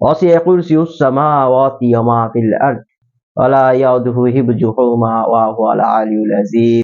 وسع كرسي السماوات وما في الأرض ولا يؤده حفظهما وهو العلي العظيم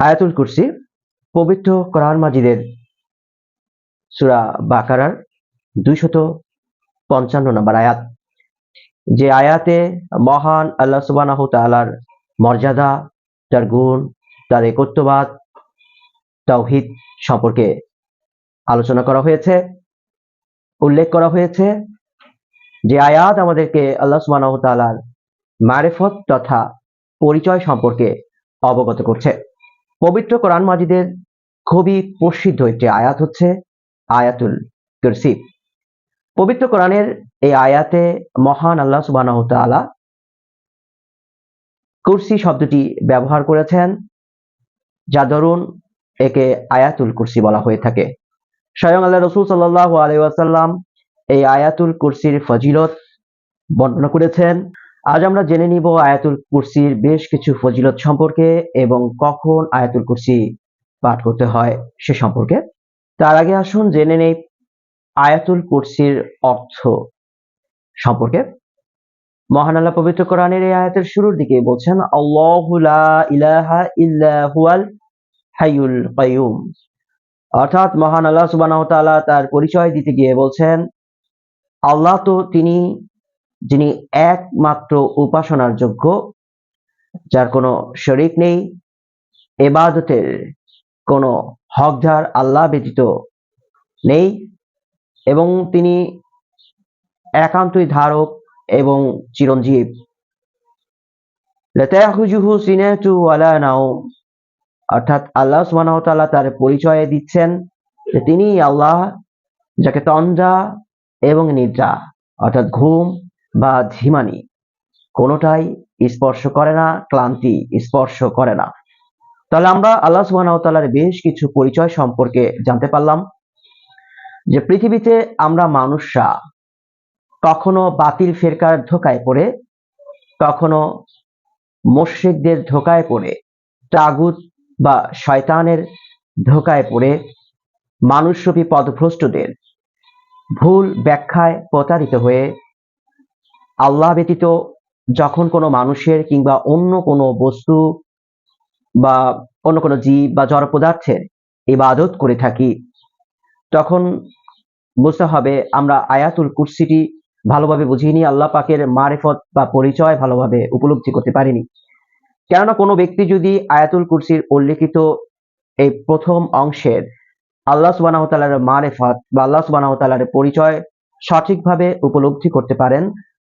আয়াতুল কুরসি পবিত্র কোরআন মাজিদের সূরা বাকারার দুইশত পঞ্চান্ন নম্বর আয়াত যে আয়াতে মহান আল্লাহ সুবহানাহু তাআলার মর্যাদা তার গুণ তার একত্ববাদ তাওহিদ সম্পর্কে আলোচনা করা হয়েছে উল্লেখ করা হয়েছে যে আয়াত আমাদেরকে আল্লাহ সুবহানাহু তাআলার মারিফত তথা পরিচয় সম্পর্কে অবগত করছে। পবিত্র কোরআন মাজিদের খুবই প্রসিদ্ধ একটি আয়াত হচ্ছে আয়াতুল কুরসি। পবিত্র কোরআনের এই আয়াতে মহান আল্লাহ সুবহানাহু তাআলা কুরসি শব্দটি ব্যবহার করেছেন, যা দরুন একে আয়াতুল কুরসি বলা হয়ে থাকে। স্বয়ং আল্লাহ রসুল সাল্লাহ আলাইসাল্লাম এই আয়াতুল কুরসির ফজিলত বর্ণনা করেছেন। আজ আমরা জেনে নিব আয়াতুল কুরসির বেশ কিছু ফজিলত সম্পর্কে এবং কখন আয়াতুল কুরসি পাঠ করতে হয় সে সম্পর্কে। তার আগে আসুন জেনে নেই আয়াতুল কুরসির অর্থ সম্পর্কে। মহান আল্লাহ পবিত্র কোরআনের এই আয়াতের শুরুর দিকে বলছেন ইলাহা ইল্লা হুয়াল হাইয়ুল কাইয়ুম। অর্থাৎ মহান আল্লাহ সুবহানাহু তার পরিচয় দিতে গিয়ে বলছেন আল্লাহ তো তিনি, যিনি একমাত্র উপাসনার যোগ্য, যার কোনো শরিক নেই, এবাদতের কোনো হকদার আল্লাহ ব্যতীত নেই, এবং তিনি একান্তই ধারক এবং চিরঞ্জীব। লাতাখুজুহু সিনাতু ওয়ালা নাওম। অর্থাৎ আল্লাহ তাআলা তার পরিচয় দিচ্ছেন যে তিনি আল্লাহ, যাকে তন্দ্রা এবং নিদ্রা, অর্থাৎ ঘুম বা ঝিমানি কোনোটাই স্পর্শ করে না, ক্লান্তি স্পর্শ করে না। তাহলে আমরা আল্লাহ সুবহানাহু তাআলার বেশ কিছু পরিচয় সম্পর্কে জানতে পারলাম, যে পৃথিবীতে আমরা মানুষরা কখনো বাতিল ফেরকার ধোকায় পড়ে, কখনো মোশরিকদের ধোকায় পড়ে, তাগুত বা শয়তানের ধোকায় পড়ে, মানুষরূপী পদভ্রষ্টদের ভুল ব্যাখ্যায় প্রতারিত হয়ে আল্লাহ ব্যতীত যখন কোনো মানুষের কিংবা অন্য কোনো বস্তু বা অন্য কোনো জীব বা জড় পদার্থের ইবাদত করে থাকি, তখন বুঝতে হবে আমরা আয়াতুল কুরসিটি ভালোভাবে বুঝিনি, আল্লাহ পাকের মারেফত বা পরিচয় ভালোভাবে উপলব্ধি করতে পারিনি। কেননা কোনো ব্যক্তি যদি আয়াতুল কুরসির উল্লেখিত এই প্রথম অংশের আল্লাহ সুবাহ তালার মারেফত বা আল্লাহ সুবাহ তালার পরিচয় সঠিকভাবে উপলব্ধি করতে পারেন,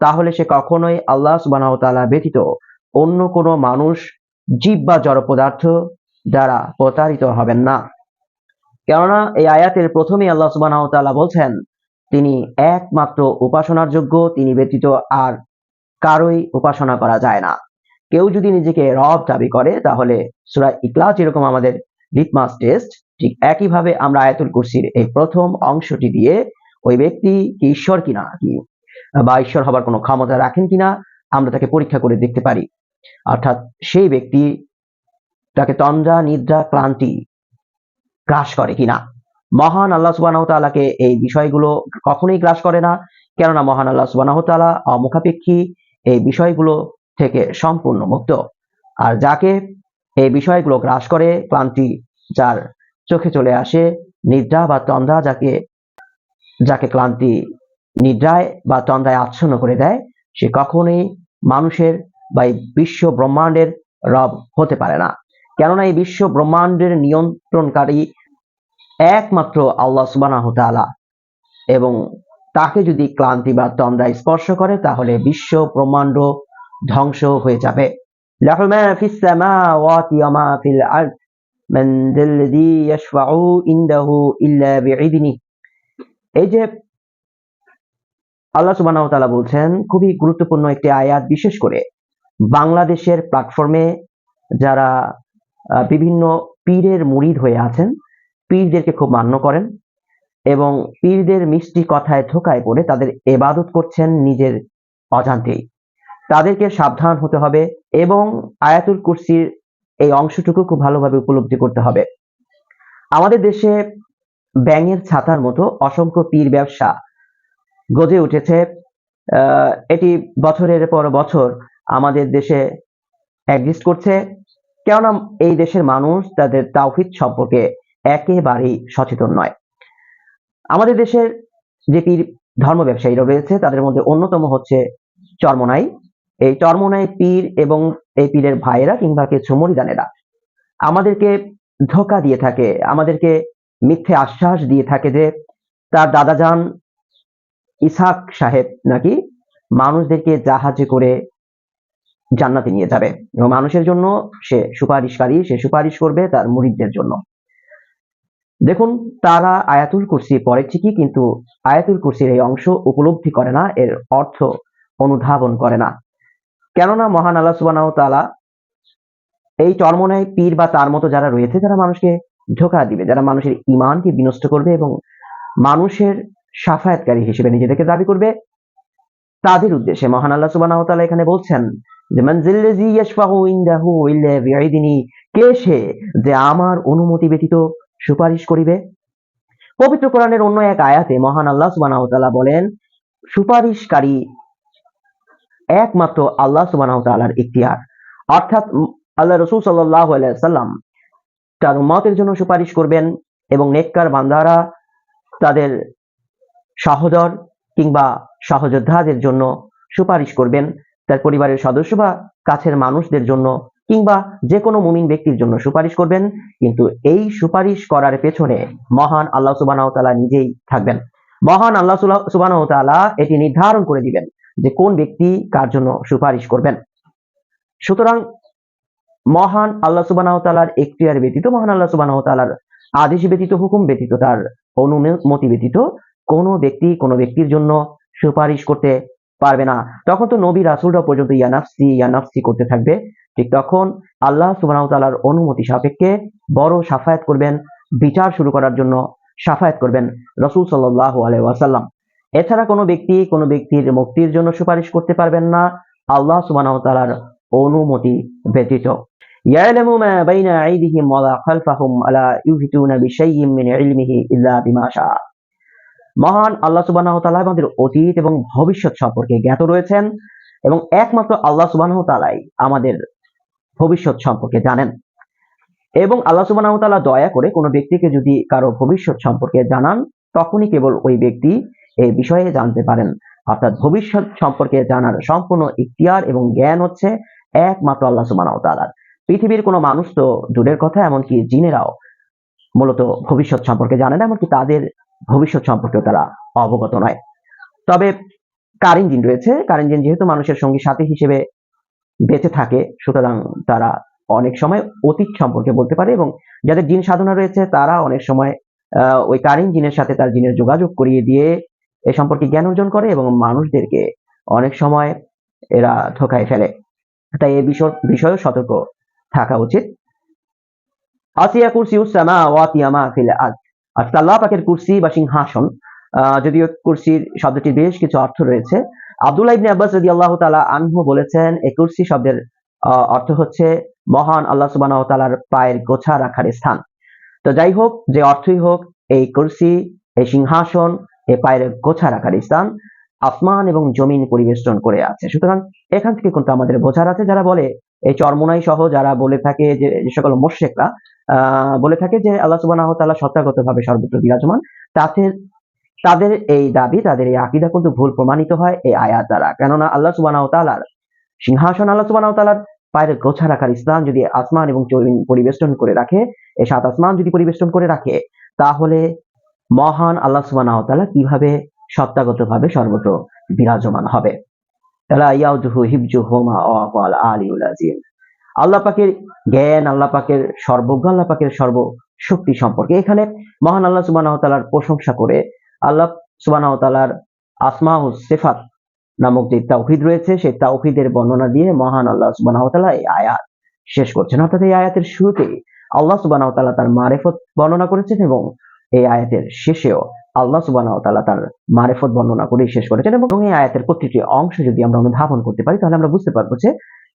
তাহলে সে কখনোই আল্লাহ সুবাহ তালা ব্যতীত অন্য কোনো মানুষ, জীব বা জড় পদার্থ দ্বারা প্রতারিত হবেন না। কেননা এই আয়াতের প্রথমেই আল্লাহ সুবাহ তালা বলছেন, তিনি একমাত্র উপাসনার যোগ্য, তিনি ব্যতীত আর কারোই উপাসনা করা যায় না। কেউ যদি নিজেকে রব দাবি করে, তাহলে সুরা ইকলাস যেরকম আমাদের লিটমাস টেস্ট ঠিক একইভাবে আমরা আয়াতুল কুরসির এই প্রথম অংশটি দিয়ে ওই ব্যক্তি কি ঈশ্বর কিনা, কি বা ঈশ্বর হবার কোনো ক্ষমতা রাখেন কিনা, আমরা তাকে পরীক্ষা করে দেখতে পারি। অর্থাৎ সেই ব্যক্তি তাকে তন্দ্রা, নিদ্রা, ক্লান্তি গ্রাস করে কিনা। মহান আল্লাহ সুবাহ তালাকে এই বিষয়গুলো কখনোই গ্রাস করে না, কেননা মহান আল্লাহ সুবাহ তালা অমুখাপেক্ষী এই বিষয়গুলো থেকে সম্পূর্ণ মুক্ত। আর যাকে এই বিষয়গুলো গ্রাস করে ক্লান্তি যার চোখে চলে আসে, নিদ্রা বা তন্দ্রা যাকে যাকে ক্লান্তি নিদ্রায় বা তন্দ্রায় আচ্ছন্ন করে দেয়, সে কখনোই মানুষের বা এই বিশ্ব ব্রহ্মাণ্ডের রব হতে পারে না। কেননা এই বিশ্ব ব্রহ্মাণ্ডের নিয়ন্ত্রণকারী একমাত্র আল্লাহ সুবানাহ তাআলা এবং তাকে যদি ক্লান্তি বা তন্দ্রা স্পর্শ করে, তাহলে বিশ্ব ব্রহ্মাণ্ড ধ্বংস হয়ে যাবে। له ما في السماوات وما في الأرض من ذا الذي يشفع عنده إلا بعذنه এই যে আল্লাহ সুবাহ তাআলা বলছেন খুবই গুরুত্বপূর্ণ একটি আয়াত বিশেষ করে বাংলাদেশের প্ল্যাটফর্মে যারা আহ, বিভিন্ন পীরের মুরিদ হয়ে আছেন পীরদেরকে খুব মান্য করেন এবং পীরদের মিষ্টি কথায় ধোকায় পড়ে তাদের এবাদত করছেন নিজের অজান্তেই তাদেরকে সাবধান হতে হবে এবং আয়াতুল কুরসির এই অংশটুকু খুব ভালোভাবে উপলব্ধি করতে হবে। আমাদের দেশে ব্যাঙের ছাতার মতো অসংখ্য পীর ব্যবসা গজে উঠেছে। এটি বছরের পর বছর আমাদের দেশে এক্সিস্ট করছে। কেননা এই দেশের মানুষ তাদের তাওহিদ সম্পর্কে একেবারেই সচেতন নয়। আমাদের দেশের যে পীর ধর্ম ব্যবসায়ীরা রয়েছে, তাদের মধ্যে অন্যতম হচ্ছে চরমনাই। এই চরমনাই পীর এবং এই পীরের ভাইয়েরা কিংবা কিছু মরিদানেরা। আমাদেরকে ধোকা দিয়ে থাকে, আমাদেরকে মিথ্যে আশ্বাস দিয়ে থাকে যে, তার দাদাজান ইসাক সাহেব নাকি মানুষদেরকে জাহাজে করে জান্নাতে নিয়ে যাবে এবং মানুষের জন্য সে সুপারিশকারী সে সুপারিশ করবে তার মুরিদদের জন্য। দেখুন, তারা আয়াতুল কুরসি পড়ে ঠিকই কিন্তু আয়াতুল কুরসির এই অংশ উপলব্ধি করে না, এর অর্থ অনুধাবন করে না। কেননা মহান আল্লাহ সুবাহ তাআলা এই চরমনায় পীর বা তার মতো যারা রয়েছে, যারা মানুষকে ধোকা দিবে, যারা মানুষের ইমানকে বিনষ্ট করবে এবং মানুষের সাফায়াতকারী হিসেবে নিজেদেরকে দাবি করবে, তাদের উদ্দেশ্যে মহান আল্লাহ সুবহানাহু ওয়া তাআলা এখানে বলছেন যে মানজিল্লাযী ইয়াশফাউ ইনদাহু ইল্লা বিইদিনি কে সে যে আমার অনুমতি ব্যতীত সুপারিশ করিবে? পবিত্র কোরআনের অন্য এক আয়াতে মহান আল্লাহ সুবহানাহু ওয়া তাআলা বলেন, সুপারিশকারী একমাত্র আল্লাহ সুবহানাহু ওয়া তাআলার ইখতিয়ার। অর্থাৎ আল্লাহ রাসূল আলাইহি সাল্লাম তার উম্মতের জন্য সুপারিশ করবেন এবং নেককার বান্দারা তাদের সহোদর কিংবা সহযোদ্ধাদের জন্য সুপারিশ করবেন, তার পরিবারের সদস্য বা কাছের মানুষদের জন্য কিংবা যে কোনো মুমিন ব্যক্তির জন্য সুপারিশ করবেন, কিন্তু এই সুপারিশ করার পেছনে মহান আল্লাহ সুবাহ তাআলা নিজেই থাকবেন। মহান আল্লাহ সুবাহ তাআলা এটি নির্ধারণ করে দিবেন। যে কোন ব্যক্তি কার জন্য সুপারিশ করবেন। সুতরাং মহান আল্লাহ সুবাহ তাআলার এখতিয়ার ব্যতীত, মহান আল্লাহ সুবাহ তাআলার আদেশ ব্যতীত, হুকুম ব্যতীত, তার অনুমতি ব্যতীত কোনো ব্যক্তি কোনো ব্যক্তির জন্য সুপারিশ করতে পারবে না। তখন তো নবী রাসুলরা পর্যন্ত ইয়ানাফসি ইয়ানাফসি করতে থাকবে। ঠিক তখন আল্লাহ সুবাহ তাআলার অনুমতি সাপেক্ষে বড় সাফায়াত করবেন, বিচার শুরু করার জন্য সাফায়াত করবেন রসুল সাল্লাহ আলাইহি ওয়াসাল্লাম। এছাড়া কোনো ব্যক্তি কোনো ব্যক্তির মুক্তির জন্য সুপারিশ করতে পারবেন না আল্লাহ সুবহানাহু ওয়া তাআলার অনুমতি ব্যতীত يعلم ما بين أيديهم وما خلفهم ولا يحيطون بشيء من علمه إلا بما شاء মহান আল্লাহ সুবহানাহু ওয়া তাআলা আমাদের অতীত এবং ভবিষ্যৎ সম্পর্কে জ্ঞাত রয়েছেন এবং একমাত্র আল্লাহ সুবহানাহু ওয়া তাআলাই আমাদের ভবিষ্যৎ সম্পর্কে জানেন এবং আল্লাহ সুবহানাহু ওয়া তাআলা দয়া করে কোনো ব্যক্তিকে যদি কারো ভবিষ্যৎ সম্পর্কে জানান তখনই কেবল ওই ব্যক্তি এই বিষয়ে জানতে পারেন। অর্থাৎ ভবিষ্যৎ সম্পর্কে জানার সম্পূর্ণ ইখতিয়ার এবং জ্ঞান হচ্ছে একমাত্র আল্লাহ সুবহানাহু ওয়া তাআলার পৃথিবীর কোনো মানুষ তো দূরের কথা, এমনকি জিনেরাও মূলত ভবিষ্যৎ সম্পর্কে জানে না, এমনকি তাদের ভবিষ্যৎ সম্পর্কেও তারা অবগত নয়। তবে কারেন জিন রয়েছে? কারেন জিন যেহেতু মানুষের সঙ্গী সাথী হিসেবে বেঁচে থাকে, সুতরাং তারা অনেক সময় অতীত সম্পর্কে বলতে পারে এবং যাদের জিন সাধনা রয়েছে, তারা অনেক সময় ওই কারিন জিনের সাথে তার জিনের যোগাযোগ করিয়ে দিয়ে এ সম্পর্কে জ্ঞান অর্জন করে এবং মানুষদেরকে অনেক সময় এরা ধোকায় ফেলে। তাই এই বিষয়, বিষয়েও সতর্ক থাকা উচিত। আসিয়া কুরসি উসামা ওয়াতিয়ামা ফিল আজ অর্থাৎ আল্লাহ পাকের কুরসি বা সিংহাসন যদিও কুরসির শব্দটির বেশ কিছু অর্থ রয়েছে। আব্দুল্লাহ ইবনে আব্বাস রাদিয়াল্লাহু তাআলা আনহু বলেছেন, এই কুরসি শব্দের অর্থ হচ্ছে মহান আল্লাহ সুবহানাহু ওয়া তাআলার পায়ের গোছা রাখার স্থান। তো যাই হোক, যে অর্থই হোক, এই কুরসি, এই সিংহাসন এই পায়ের গোছা রাখার স্থান, আসমান এবং জমিন পরিবেষ্টন করে আছে। সুতরাং এখান থেকে কিন্তু আমাদের বোঝার আছে, যারা বলে এই চরমোনাই সহ যারা বলে থাকে যে সকল মোশেকরা আহ, বলে থাকে যে আল্লাহ ওয়া তাআলা সত্তাগত ভাবে সর্বত্র বিরাজমান তাতে তাদের এই দাবি, তাদের এই আকিদা কিন্তু ভুল প্রমাণিত হয় এই আয়াত দ্বারা। কেননা আল্লাহ সুবহানাহু ওয়া তাআলার সিংহাসন, আল্লাহ সুবহানাহু ওয়া তাআলার পায়ের গোছা রাখার স্থান যদি আসমান এবং জমিন পরিবেষ্টন করে রাখে, এই সাত আসমান যদি পরিবেষ্টন করে রাখে, তাহলে মহান আল্লাহ ওয়া কীভাবে সত্তাগত ভাবে সর্বত্র বিরাজমান হবে। আল্লাহ পাকের জ্ঞান, আল্লাহ পাকের সর্বজ্ঞ, আল্লাহ পাকের সর্ব শক্তি সম্পর্কে এখানে মহান আল্লাহ সুবহানাহু ওয়া তাআলার প্রশংসা করে আল্লাহ সুবহানাহু ওয়া তাআলার আসমাউস সিফাত নামক যে তাওহিদ রয়েছে, সেই তাওহিদের বর্ণনা দিয়ে মহান আল্লাহ ওয়া এই আয়াত শেষ করছেন। অর্থাৎ এই আয়াতের শুরুতে আল্লাহ ওয়া তার মারিফত বর্ণনা করেছেন এবং এই আয়াতের শেষেও আল্লাহ সুবহানাহু ওয়া তাআলা তার মারিফত বর্ণনা করে শেষ করেছেন এবং এই আয়াতের প্রতিটি অংশ যদি আমরা অনুধাবন করতে পারি, তাহলে আমরা বুঝতে পারব যে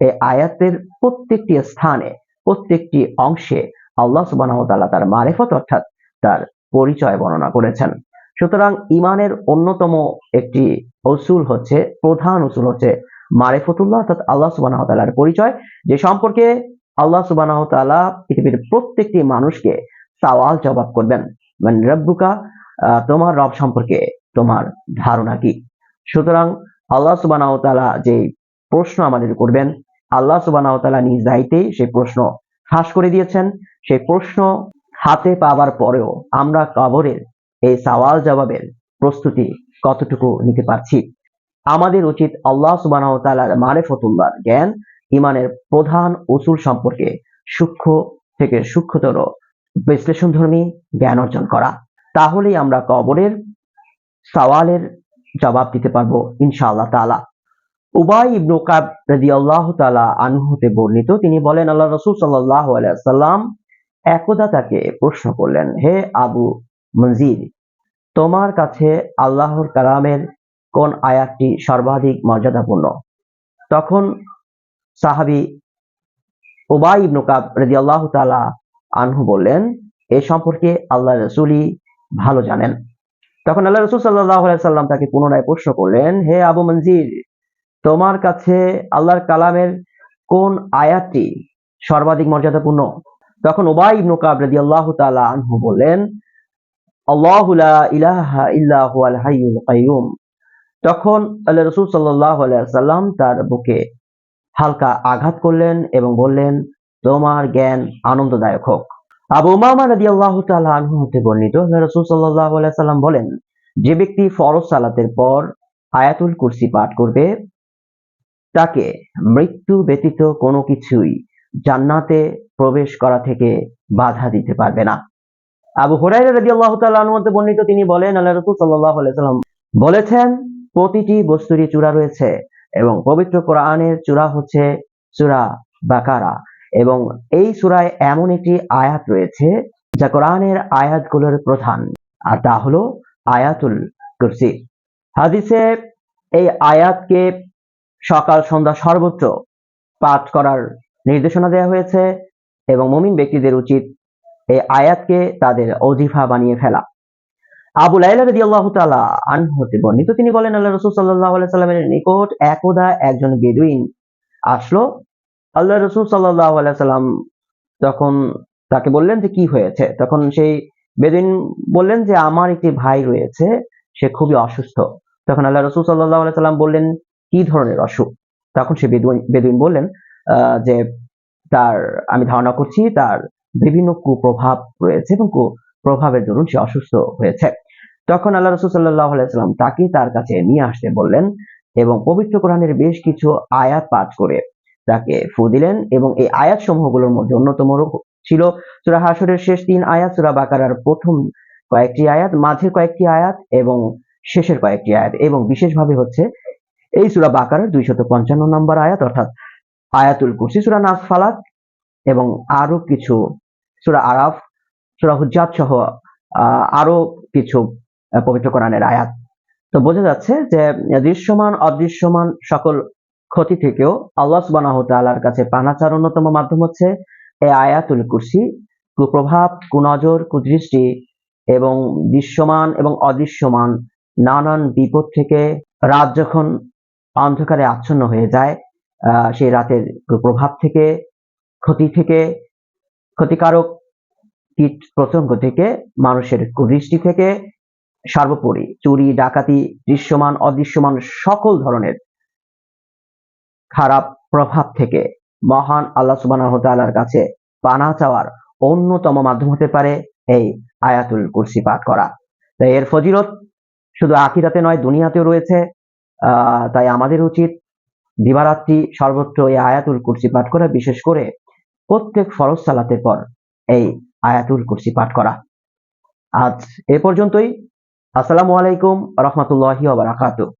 এই আয়াতের প্রত্যেকটি স্থানে, প্রত্যেকটি অংশে আল্লাহ সুবহানাহু ওয়া তাআলা তার মারিফত অর্থাৎ তার পরিচয় বর্ণনা করেছেন। সুতরাং ইমানের অন্যতম একটি অসুল হচ্ছে, প্রধান অসুল হচ্ছে মারিফতুল্লাহ, অর্থাৎ আল্লাহ সুবহানাহু ওয়া তাআলার পরিচয়, যে সম্পর্কে আল্লাহ সুবহানাহু ওয়া তাআলা পৃথিবীর প্রত্যেকটি মানুষকে সওয়াল জবাব করবেন। মানে রব্বুকা তোমার রব সম্পর্কে তোমার ধারণা কি? সুতরাং আল্লাহ ওয়া যে প্রশ্ন আমাদের করবেন, আল্লাহ ওয়া নিজ দায়িত্বেই সেই প্রশ্ন ফাঁস করে দিয়েছেন। সেই প্রশ্ন হাতে পাওয়ার পরেও আমরা কবরের এই সওয়াল জবাবের প্রস্তুতি কতটুকু নিতে পারছি? আমাদের উচিত আল্লাহ সুবহানাহু ওয়া তাআলার মারিফতুল্লাহর জ্ঞান ইমানের প্রধান উসুল সম্পর্কে সূক্ষ্ম থেকে সূক্ষ্মতর বিশ্লেষণধর্মী জ্ঞান অর্জন করা। তাহলেই আমরা কবরের সওয়ালের জবাব দিতে পারব, ইনশাআল্লাহ তাআলা। উবাই ইবনু কাব রাদিয়াল্লাহু তাআলা আনহু হতে বর্ণিত, তিনি বলেন আল্লাহ রাসূল সাল্লাল্লাহু আলাইহি সাল্লাম একদা তাকে প্রশ্ন করলেন, হে আবু মনজির তোমার কাছে আল্লাহর কালামের কোন আয়াতটি সর্বাধিক মর্যাদাপূর্ণ? তখন সাহাবী উবাই ইবনু কাব আল্লাহ তাআলা আনহু বললেন, এ সম্পর্কে আল্লাহ রাসূলই ভালো জানেন। তখন আল্লাহ রাসূল আলাইহি সাল্লাম তাকে পুনরায় প্রশ্ন করলেন, হে আবু মনজির, তোমার কাছে আল্লাহর কালামের কোন আয়াতটি সর্বাধিক মর্যাদাপূর্ণ? তখন ওবাই ইবনু কাব রাদিয়াল্লাহু তাআলা আনহু বললেন, আল্লাহু লা ইলাহা হাইয়ুল কাইয়ুম। তখন আল্লাহ রাসূল সাল্লাল্লাহু সাল্লাম তার বুকে হালকা আঘাত করলেন এবং বললেন তোমার জ্ঞান আনন্দদায়ক হোক। আবু উমামা রাদিয়াল্লাহু তাআলা আনহু হতে বর্ণিত, আল্লাহ রাসূল আলাইহি সাল্লাম বলেন, যে ব্যক্তি ফরজ সালাতের পর আয়াতুল কুরসি পাঠ করবে, তাকে মৃত্যু ব্যতীত কোনো কিছুই জান্নাতে প্রবেশ করা থেকে বাধা দিতে পারবে না। আবু হুরাইরা রাদিয়াল্লাহু তাআলা আনহু হতে বর্ণিত, তিনি বলেন, আল্লাহ রাসূল আলাইহি সাল্লাম বলেছেন, প্রতিটি বস্তুরই চূড়া রয়েছে এবং পবিত্র কোরআনের চূড়া হচ্ছে সূরা বাকারা। এবং এই সুরায় এমন একটি আয়াত রয়েছে যা কোরআনের আয়াতগুলোর প্রধান। আর তা হলো আয়াতুল কুরসি। হাদিসে এই আয়াতকে সকাল, সন্ধ্যা সর্বত্র পাঠ করার নির্দেশনা দেওয়া হয়েছে এবং মুমিন ব্যক্তিদের উচিত এই আয়াতকে তাদের অজিফা বানিয়ে ফেলা। আবু লাইলা রাদিয়াল্লাহু তাআলা আনহু হতে বর্ণিত, তিনি বলেন, আল্লাহ রাসূল আলাইহি সাল্লামের নিকট একদা একজন বেদুইন আসলো আল্লাহ রাসূল সাল্লাম তখন তাকে বললেন যে কি হয়েছে, তখন সেই বেদিন বললেন যে আমার একটি ভাই রয়েছে, সে খুবই অসুস্থ। তখন আল্লাহ রসুল সাল্লাহ আলাইহি সাল্লাম বললেন, কি ধরনের অসুখ? তখন সে বেদুইন বেদুইন বললেন যে তার, আমি ধারণা করছি তার বিভিন্ন কুপ্রভাব রয়েছে এবং কুপ্রভাবের দরুন সে অসুস্থ হয়েছে। তখন আল্লাহ রসুল সাল্লাহ আলাইসাল্লাম তাকে তার কাছে নিয়ে আসতে বললেন এবং পবিত্র কোরআনের বেশ কিছু আয়াত পাঠ করে তাকে ফু দিলেন এবং এই আয়াত সমূহগুলোর মধ্যে অন্যতম ছিল সূরা হাসরের শেষ তিন আয়াত, সুরা বাকারার প্রথম কয়েকটি আয়াত, মাঝের কয়েকটি আয়াত এবং শেষের কয়েকটি আয়াত এবং বিশেষভাবে হচ্ছে এই সূরা বাকারার দুইশত পঞ্চান্ন নম্বর আয়াত অর্থাৎ আয়াতুল কুরসি, সুরা নাস ফালাক এবং আরও কিছু সুরা আরাফ, সুরা হুজ্জাত সহ আরও কিছু পবিত্র কোরআনের আয়াত। তো বোঝা যাচ্ছে যে দৃশ্যমান, অদৃশ্যমান সকল ক্ষতি থেকেও আল্লাহ সুবহানাহু ওয়া তাআলার কাছে পানাচার অন্যতম মাধ্যম হচ্ছে এই আয়াতুল কুরসি। কুপ্রভাব, কুনজর, কুদৃষ্টি এবং দৃশ্যমান এবং অদৃশ্যমান নানান বিপদ থেকে রাত যখন অন্ধকারে আচ্ছন্ন হয়ে যায় সেই রাতের প্রভাব থেকে, ক্ষতি থেকে, ক্ষতিকারক কীট প্রসঙ্গ থেকে, মানুষের কুদৃষ্টি থেকে, সর্বোপরি চুরি, ডাকাতি, দৃশ্যমান, অদৃশ্যমান সকল ধরনের খারাপ প্রভাব থেকে মহান আল্লাহ ওয়া কাছে পানা চাওয়ার অন্যতম মাধ্যম হতে পারে এই আয়াতুল কুরসি পাঠ করা। তাই এর ফজিলত শুধু আখিরাতে নয়, দুনিয়াতেও রয়েছে। তাই আমাদের উচিত দিবারাত্রি সর্বত্র এই আয়াতুল কুরসি পাঠ করা, বিশেষ করে প্রত্যেক ফরজ সালাতের পর এই আয়াতুল কুরসি পাঠ করা। আজ এ পর্যন্তই। আসসালামু আলাইকুম রহমতুল্লাহি ওয়া বারাকাতুহু।